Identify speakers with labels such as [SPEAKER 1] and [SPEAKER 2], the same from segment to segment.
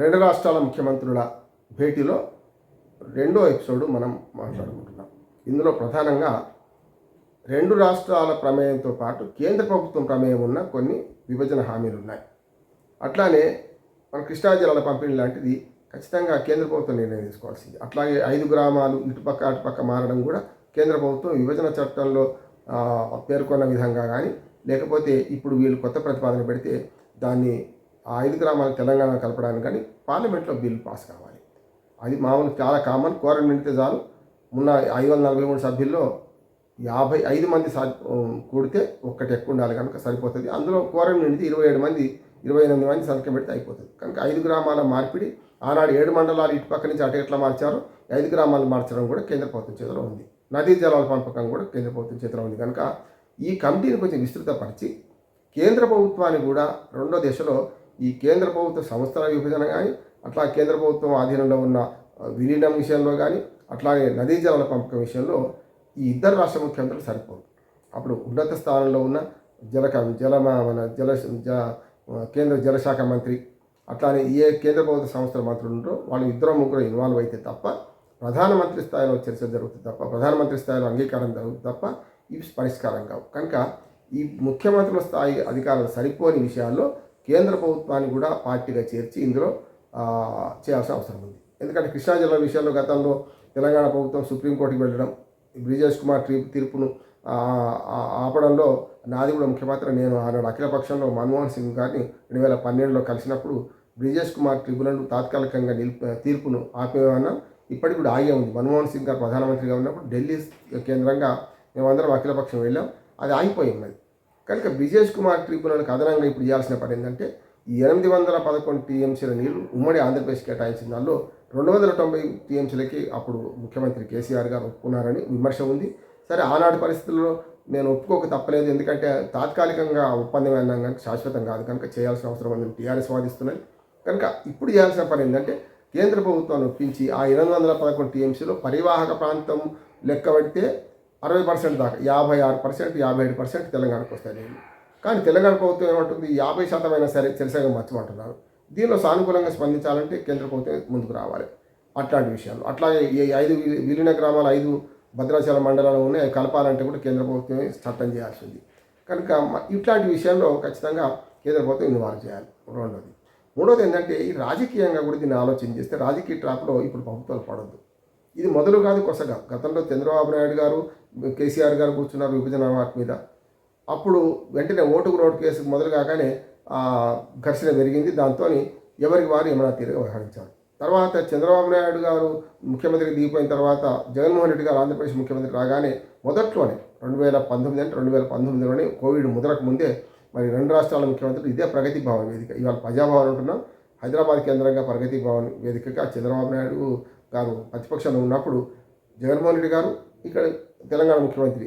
[SPEAKER 1] రెండు రాష్ట్రాల ముఖ్యమంత్రుల భేటీలో రెండో ఎపిసోడ్ మనం మాట్లాడుకుంటున్నాం. ఇందులో ప్రధానంగా రెండు రాష్ట్రాల ప్రమేయంతో పాటు కేంద్ర ప్రభుత్వం ప్రమేయం ఉన్న కొన్ని విభజన హామీలు ఉన్నాయి. అట్లానే మన కృష్ణా జిల్లాల పంపిణీ లాంటిది ఖచ్చితంగా కేంద్ర ప్రభుత్వం నిర్ణయం తీసుకోవాల్సింది. అట్లాగే ఐదు గ్రామాలు ఇటుపక్క అటుపక్క మారడం కూడా కేంద్ర ప్రభుత్వం విభజన చట్టంలో పేర్కొన్న విధంగా కానీ లేకపోతే ఇప్పుడు వీళ్ళు కొత్త ప్రతిపాదన పెడితే దాన్ని ఆ ఐదు గ్రామాలు తెలంగాణ కలపడానికి కానీ పార్లమెంట్లో బిల్ పాస్ కావాలి. అది మామూలు చాలా కామన్ కోరం నిండితే చాలు. ఉన్న ఐదు వందల నలభై మూడు సభ్యుల్లో యాభై ఐదు మంది సా కూడితే ఒక్కటి ఎక్కువ ఉండాలి కనుక సరిపోతుంది. అందులో కోరం నిండితే ఇరవై ఏడు మంది ఇరవై ఎనిమిది మంది సంఖ్య పెడితే అయిపోతుంది. కనుక ఐదు గ్రామాల మార్పిడి ఆనాడు ఏడు మండలాలు ఇటు పక్క నుంచి అటు ఎట్లా మార్చారు ఐదు గ్రామాలు మార్చడం కూడా కేంద్ర ప్రభుత్వం చేతిలో ఉంది. నదీ జలాల పంపకం కూడా కేంద్ర ప్రభుత్వం చేతిలో ఉంది. కనుక ఈ కమిటీని కొంచెం విస్తృతపరిచి కేంద్ర ప్రభుత్వాన్ని కూడా రెండో దశలో ఈ కేంద్ర ప్రభుత్వ సంస్థల విభజన కానీ అట్లా కేంద్ర ప్రభుత్వం ఆధీనంలో ఉన్న విలీనం విషయంలో కానీ అట్లాగే నదీ జలాల పంపకం విషయంలో ఈ ఇద్దరు రాష్ట్ర ముఖ్యమంత్రులు సరిపోరు అప్పుడు ఉన్నత స్థానంలో ఉన్న జల జల మన జల జ కేంద్ర జలశాఖ మంత్రి అట్లానే ఏ కేంద్ర ప్రభుత్వ సంస్థల మంత్రులు ఉంటారో వాళ్ళు ఇద్దరు ముగ్గురు ఇన్వాల్వ్ అయితే తప్ప ప్రధానమంత్రి స్థాయిలో చర్చ జరుగుతుంది తప్ప ప్రధానమంత్రి స్థాయిలో అంగీకారం జరుగుతుంది తప్ప ఇవి పరిష్కారం కావు. కనుక ఈ ముఖ్యమంత్రుల స్థాయి అధికారులు సరిపోని విషయాల్లో కేంద్ర ప్రభుత్వాన్ని కూడా పార్టీగా చేర్చి ఇందులో చేయాల్సిన అవసరం ఉంది. ఎందుకంటే కృష్ణా జిల్లా విషయంలో గతంలో తెలంగాణ ప్రభుత్వం సుప్రీంకోర్టుకి వెళ్ళడం బ్రిజేష్ కుమార్ తీర్పు తీర్పును ఆపడంలో నాది కూడా ముఖ్యమంత్రి నేను ఆనాడు అఖిలపక్షంలో మన్మోహన్ సింగ్ గారిని రెండు వేల పన్నెండులో కలిసినప్పుడు బ్రిజేష్ కుమార్ ట్రిబ్యునల్ తాత్కాలికంగా నిలిపి తీర్పును ఆపేవన్న ఇప్పటికి కూడా ఆగే ఉంది. మన్మోహన్ సింగ్ గారు ప్రధానమంత్రిగా ఉన్నప్పుడు ఢిల్లీ కేంద్రంగా మేమందరం అఖిలపక్షం వెళ్ళాం. అది ఆగిపోయి ఉన్నది. కనుక బ్రిజేష్ కుమార్ ట్రిబ్యునల్కి అదనంగా ఇప్పుడు చేయాల్సిన పని ఏంటంటే ఈ ఎనిమిది వందల పదకొండు టీఎంసీల నీళ్ళు ఉమ్మడి ఆంధ్రప్రదేశ్ కేటాయించిన దానిలో రెండు వందల తొంభై టీఎంసీలకి అప్పుడు ముఖ్యమంత్రి కేసీఆర్ గారు ఒప్పుకున్నారని విమర్శ ఉంది. సరే ఆనాటి పరిస్థితుల్లో నేను ఒప్పుకోక తప్పలేదు. ఎందుకంటే తాత్కాలికంగా ఒప్పందం అన్నాం కనుక శాశ్వతం కాదు. కనుక చేయాల్సిన అవసరం ఉందని టీఆర్ఎస్ వాదిస్తున్నది. కనుక ఇప్పుడు చేయాల్సిన పని ఏంటంటే కేంద్ర ప్రభుత్వాన్ని ఒప్పించి ఆ ఎనిమిది వందల పదకొండు టీఎంసీలో పరివాహక ప్రాంతం లెక్క పెడితే అరవై పర్సెంట్ దాకా యాభై ఆరు పర్సెంట్ యాభై ఏడు పర్సెంట్ తెలంగాణకు వస్తాయి కానీ తెలంగాణ ప్రభుత్వం ఏమంటుంది? యాభై శాతమైనా సరే చెరసగా మర్చిపోతున్నారు. దీనిలో సానుకూలంగా స్పందించాలంటే కేంద్ర ప్రభుత్వం ముందుకు రావాలి. అట్లాంటి విషయాలు. అట్లాగే ఈ ఐదు వి- విలీన గ్రామాలు ఐదు భద్రాచల మండలాలు ఉన్నాయి. కలపాలంటే కూడా కేంద్ర ప్రభుత్వమే చట్టం చేయాల్సి ఉంది కనుక ఇట్లాంటి విషయంలో ఖచ్చితంగా కేంద్ర ప్రభుత్వం ఇన్వాల్వ్ చేయాలి. రెండోది. మూడోది ఏంటంటే ఈ రాజకీయంగా కూడా దీన్ని ఆలోచన చేస్తే రాజకీయ ట్రాప్లో ఇప్పుడు ప్రభుత్వాలు పడద్దు. ఇది మొదలు కాదు కొసగా. గతంలో చంద్రబాబు నాయుడు గారు కేసీఆర్ గారు కూర్చున్నారు విభజన వాటి మీద. అప్పుడు వెంటనే ఓటుకు రోడ్ కేసు మొదలు కాగానే ఘర్షణ పెరిగింది. దాంతో ఎవరికి వారు ఏమైనా తీరు వ్యవహరించారు. తర్వాత చంద్రబాబు నాయుడు గారు ముఖ్యమంత్రికి దిగిపోయిన తర్వాత జగన్మోహన్ రెడ్డి గారు ఆంధ్రప్రదేశ్ ముఖ్యమంత్రి రాగానే మొదట్లోనే రెండు వేల పంతొమ్మిది అంటే రెండు వేల పంతొమ్మిదిలోనే కోవిడ్ ముదరకు ముందే మరి రెండు రాష్ట్రాల ముఖ్యమంత్రులు ఇదే ప్రగతి భవన్ వేదిక. ఇవాళ ప్రజాభవన్ ఉంటున్నాం హైదరాబాద్ కేంద్రంగా ప్రగతి భవన్ వేదికగా చంద్రబాబు నాయుడు గారు ప్రతిపక్షంలో ఉన్నప్పుడు జగన్మోహన్ రెడ్డి గారు ఇక్కడ తెలంగాణ ముఖ్యమంత్రి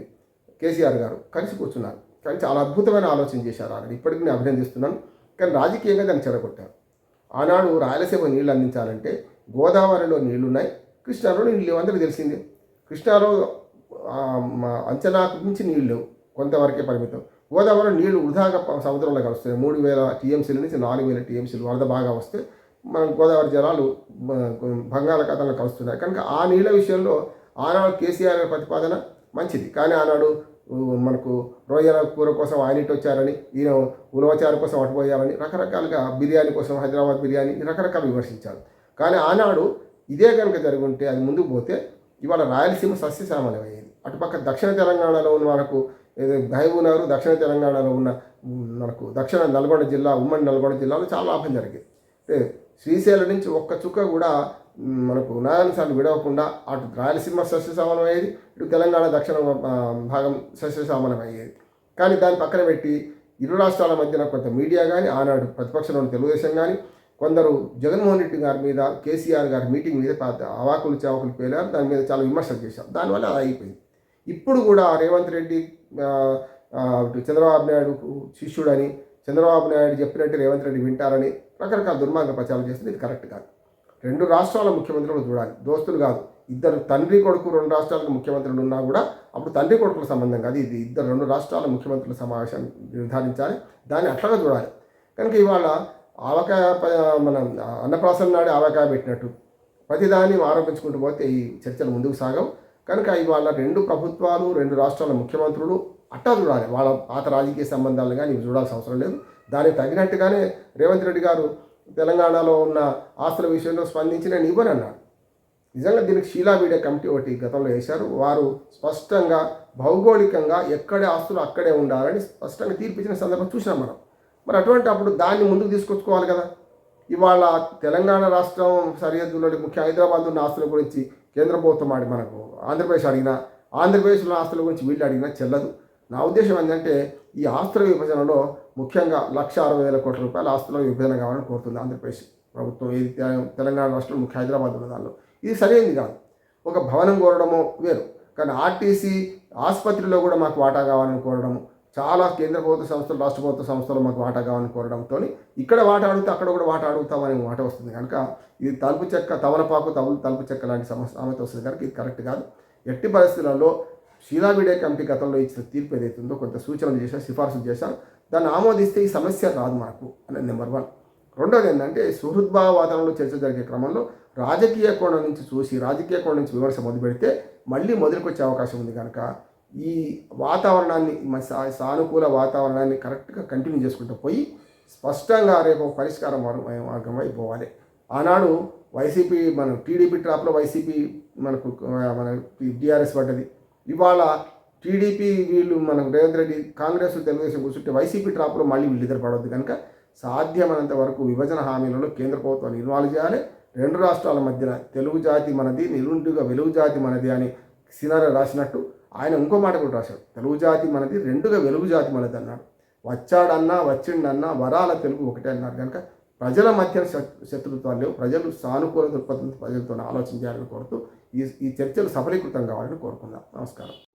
[SPEAKER 1] కేసీఆర్ గారు కలిసి కూర్చున్నారు. కానీ చాలా అద్భుతమైన ఆలోచన చేశారు ఆయన. ఇప్పటికీ నేను అభినందిస్తున్నాను. కానీ రాజకీయంగా దాన్ని చెడగొట్టారు. ఆనాడు రాయలసీమ నీళ్ళు అందించాలంటే గోదావరిలో నీళ్ళు ఉన్నాయి కృష్ణాలో నీళ్ళు లేవు. అందరికీ తెలిసిందే. కృష్ణాలో అంచనాకు మించి నీళ్ళు లేవు. కొంతవరకే పరిమితం. గోదావరిలో నీళ్ళు వృధాగా సముద్రంలో కలుస్తున్నాయి మూడు వేల టీఎంసీల నుంచి నాలుగు వేల టీఎంసీలు వరద బాగా వస్తే మన గోదావరి జలాలు బంగాళాఖాతంలో కలుస్తున్నాయి. కనుక ఆ నీళ్ళ విషయంలో ఆనాడు కేసీఆర్ ప్రతిపాదన మంచిది. కానీ ఆనాడు మనకు రొయ్యల కూర కోసం ఆయన ఇటు వచ్చారని ఈయన ఉలవచారు కోసం అటు పోయారని రకరకాలుగా బిర్యానీ కోసం హైదరాబాద్ బిర్యానీ రకరకాలు విమర్శించారు. కానీ ఆనాడు ఇదే కనుక జరుగుంటే అది ముందుకు పోతే ఇవాళ రాయలసీమ సస్యశ్యామలం అయ్యేది. అటుపక్క దక్షిణ తెలంగాణలో ఉన్న మనకు ఏదో మహబూబ్నగర్ దక్షిణ తెలంగాణలో ఉన్న మనకు దక్షిణ నల్గొండ జిల్లా ఉమ్మడి నల్గొండ జిల్లాలో చాలా లాభం జరిగింది. శ్రీశైలం నుంచి ఒక్క చుక్క కూడా మనకు నారాయణసార్లు విడవకుండా అటు రాయలసీమ సస్యశ్యామలం అయ్యేది ఇటు తెలంగాణ దక్షిణ భాగం సస్యశ్యామలం అయ్యేది. కానీ దాన్ని పక్కన పెట్టి ఇరు రాష్ట్రాల మధ్యన కొంత మీడియా కానీ ఆనాడు ప్రతిపక్షంలో ఉన్న తెలుగుదేశం కానీ కొందరు జగన్మోహన్ రెడ్డి గారి మీద కేసీఆర్ గారి మీటింగ్ మీద పెద్ద అవాకులు చావకులు పేలారు దాని మీద చాలా విమర్శలు చేశారు. దానివల్ల అది అయిపోయింది. ఇప్పుడు కూడా రేవంత్ రెడ్డి ఇటు చంద్రబాబు నాయుడు శిష్యుడని చంద్రబాబు నాయుడు చెప్పినట్టు రేవంత్ రెడ్డి వింటారని రకరకాల దుర్మార్గ ప్రచారం చేస్తుంది ఇది కరెక్ట్ కాదు. రెండు రాష్ట్రాల ముఖ్యమంత్రులు చూడాలి. దోస్తులు కాదు ఇద్దరు తండ్రి కొడుకు రెండు రాష్ట్రాలకు ముఖ్యమంత్రులు ఉన్నా కూడా అప్పుడు తండ్రి కొడుకుల సంబంధం కాదు. ఇది ఇద్దరు రెండు రాష్ట్రాల ముఖ్యమంత్రుల సమావేశాన్ని నిర్ధారించాలి దాన్ని అట్లాగా చూడాలి. కనుక ఇవాళ ఆవకాయ ప- మన అన్నప్రాసన నాడు ఆవకాయ పెట్టినట్టు ప్రతిదాన్ని ఆరోపించుకుంటూ పోతే ఈ చర్చలు ముందుకు సాగవు. కనుక ఇవాళ రెండు ప్రభుత్వాలు రెండు రాష్ట్రాల ముఖ్యమంత్రులు అట్టా చూడాలి. వాళ్ళ పాత రాజకీయ సంబంధాలు కానీ చూడాల్సిన అవసరం లేదు. దానికి తగినట్టుగానే రేవంత్ రెడ్డి గారు తెలంగాణలో ఉన్న ఆస్తుల విషయంలో స్పందించి నేను ఇవ్వనన్నాడు నిజంగా దీనికి షీలా మీడియా కమిటీ ఒకటి గతంలో వేశారు. వారు స్పష్టంగా భౌగోళికంగా ఎక్కడే ఆస్తులు అక్కడే ఉండాలని స్పష్టంగా తీర్పిచ్చిన సందర్భం చూసాం మనం. మరి అటువంటి అప్పుడు దాన్ని ముందుకు తీసుకొచ్చుకోవాలి కదా. ఇవాళ తెలంగాణ రాష్ట్రం సరిహద్దులోని ముఖ్య హైదరాబాద్ ఉన్న ఆస్తుల గురించి కేంద్ర ప్రభుత్వం ఆడి మనకు ఆంధ్రప్రదేశ్ అడిగినా ఆంధ్రప్రదేశ్లో ఆస్తుల గురించి వీళ్ళు అడిగినా చెల్లదు. నా ఉద్దేశం ఏంటంటే ఈ ఆస్తుల విభజనలో ముఖ్యంగా లక్ష అరవై వేల కోట్ల రూపాయల ఆస్తుల విభజన కావాలని కోరుతుంది ఆంధ్రప్రదేశ్ ప్రభుత్వం. ఇది తె- తెలంగాణ రాష్ట్రం ముఖ్య హైదరాబాద్ దానిలో ఇది సరైనది కాదు. ఒక భవనం కోరడము వేరు. కానీ ఆర్టీసీ ఆసుపత్రిలో కూడా మాకు వాటా కావాలని కోరడము చాలా కేంద్ర ప్రభుత్వ సంస్థలు రాష్ట్ర ప్రభుత్వ సంస్థలు మాకు వాటా కావాలని కోరడంతో ఇక్కడ వాటా అడిగితే అక్కడ కూడా వాటా అడుగుతామని మాట వస్తుంది కనుక ఇది తలుపు చెక్క తవలపాకు తవులు తలుపు చెక్క లాంటి సమస్య సామెత వస్తుంది కనుక ఇది కరెక్ట్ కాదు. ఎట్టి పరిస్థితులలో షీలా మీడియా కమిటీ గతంలో ఇచ్చిన తీర్పు ఏదైతుందో ఉందో కొంత సూచనలు చేశా సిఫార్సులు చేశా. దాన్ని ఆమోదిస్తే ఈ సమస్య రాదు మనకు అనేది నెంబర్ వన్. రెండోది ఏంటంటే సుహృద్భావ వాతావరణంలో చర్చ జరిగే క్రమంలో రాజకీయ కోణం నుంచి చూసి రాజకీయ కోణం నుంచి విమర్శ మొదలు పెడితే మళ్ళీ మొదలుకొచ్చే అవకాశం ఉంది కనుక ఈ వాతావరణాన్ని సా- సానుకూల వాతావరణాన్ని కరెక్ట్గా కంటిన్యూ చేసుకుంటూ పోయి స్పష్టంగా రేపు పరిష్కారం మార్గం అయిపోవాలి వైపు పోవాలి. ఆనాడు వైసీపీ మన టీడీపీ ట్రాప్లో వైసీపీ మనకు మన టీఆర్ఎస్ పడ్డది. ఇవాళ టీడీపీ వీళ్ళు మనకు రేవంత్ రెడ్డి కాంగ్రెస్ తెలుగుదేశం కూర్చుంటే వైసీపీ ట్రాప్లో మళ్ళీ వీళ్ళు ఇద్దరు కనుక సాధ్యమైనంత వరకు విభజన హామీలలో కేంద్ర ప్రభుత్వాన్ని ఇన్వాల్వ్ చేయాలి. రెండు రాష్ట్రాల మధ్యన తెలుగు జాతి మనది నిలుండుగా వెలుగు జాతి మనది అని సినారా రాసినట్టు ఆయన ఇంకో మాట కూడా రాశాడు. తెలుగు జాతి మనది రెండుగా వెలుగు జాతి మనది అన్నాడు. వచ్చాడన్నా వచ్చిండన్నా వరాల తెలుగు ఒకటే అన్నారు కనుక ప్రజల మధ్య శత్రుత్వాలు లేవు. ప్రజలు సానుకూల దృక్పథంతో ప్రజలతో ఆలోచించాలని కోరుతూ ఈ ఈ చర్చలు సఫలీకృతం కావాలని కోరుకుందాం. నమస్కారం.